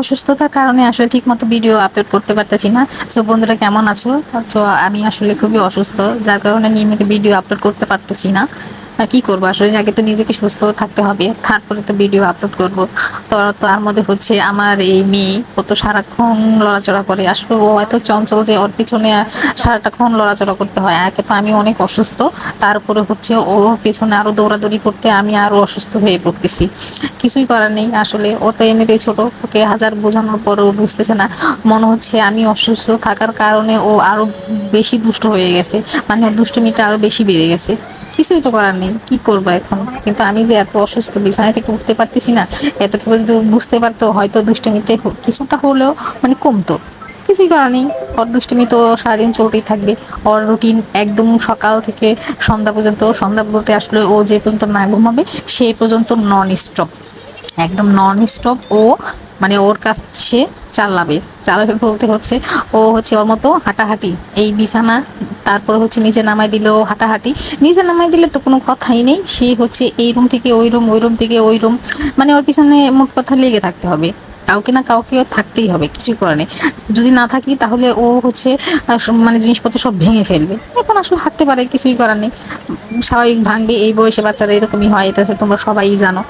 অসুস্থতার কারণে আসলে ঠিকমতো ভিডিও আপলোড করতে পারতেছি না। সো বন্ধুরা কেমন আছো? তো আমি আসলে খুবই অসুস্থ, যার কারণে নিয়মিত ভিডিও আপলোড করতে পারতেছি না। আর কি করব? আসলে আগে তো নিজেকে সুস্থ থাকতে হবে, তারপরে তো ভিডিও আপলোড করব। তো তার মধ্যে হচ্ছে আমার এই মেয়ে, ও তো সারাক্ষণ লড়াচড়া করে। আসলে ও এত চঞ্চল যে ওর পিছনে সারাটাক্ষণ লড়াচড়া করতে হয়। একে তো আমি অনেক অসুস্থ, তারপরে হচ্ছে ওর পেছনে আরও দৌড়াদৌড়ি করতে আমি আরও অসুস্থ হয়ে পড়তেছি। কিছুই করার নেই। আসলে ও তো এমনিতেই ছোটো, ওকে হাজার বোঝানোর পরেও বুঝতেছে না। মনে হচ্ছে আমি অসুস্থ থাকার কারণে ও আরও বেশি দুষ্ট হয়ে গেছে। মানে দুষ্টমিটা আরও বেশি বেড়ে গেছে। কিছুই তো করার নেই। কি করব এখন? কিন্তু আমি যে এত অসুস্থ বিছানা থেকে উঠতে পারতেছি না, এতটুকু যদি বুঝতে পারতো, হয়তো দুষ্টমিটাই হোক কিছুটা হলেও মানে কমতো। কিছুই করার নেই। ওর দুষ্টুমি তো সারাদিন চলতেই থাকবে। ওর রুটিন একদম সকাল থেকে সন্ধ্যা পর্যন্ত, সন্ধ্যা বলতে আসলে ও যে পর্যন্ত না ঘুমাবে সেই পর্যন্ত নন স্টপ একদম নন স্টপ ও মানে ওর কাছ সে চালাবে। চালাবে বলতে হচ্ছে, ও হচ্ছে ওর মতো হাঁটাহাঁটি। এই বিছানা তারপর হচ্ছে নিচে নামাই দিলেও হাঁটাহাঁটি। নিচে নামাই দিলে তো কোনো কথাই নেই। সে হচ্ছে এই রুম থেকে ওই রুম ওই রুম থেকে ওই রুম। মানে ওর পিছনে মোট কথা লেগে থাকতে হবে। কাউকে না কাউকে থাকতেই হবে, কিছু করে নেই। যদি না থাকি তাহলে ও হচ্ছে মানে জিনিসপত্র সব ভেঙে ফেলবে। এখন আসলে হাঁটতে পারে, কিছুই করার নেই। স্বাভাবিক ভাঙবে, এই বয়সে বাচ্চারা এরকমই হয়, এটা তোমরা সবাই জানো।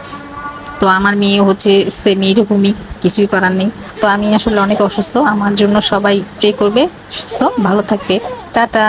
তো আমার মেয়ে হচ্ছে সেম এইরকমই, কিছুই করার নেই। তো আমি আসলে অনেক অসুস্থ, আমার জন্য সবাই প্রে করবে। সব ভালো থাকবে। টাটা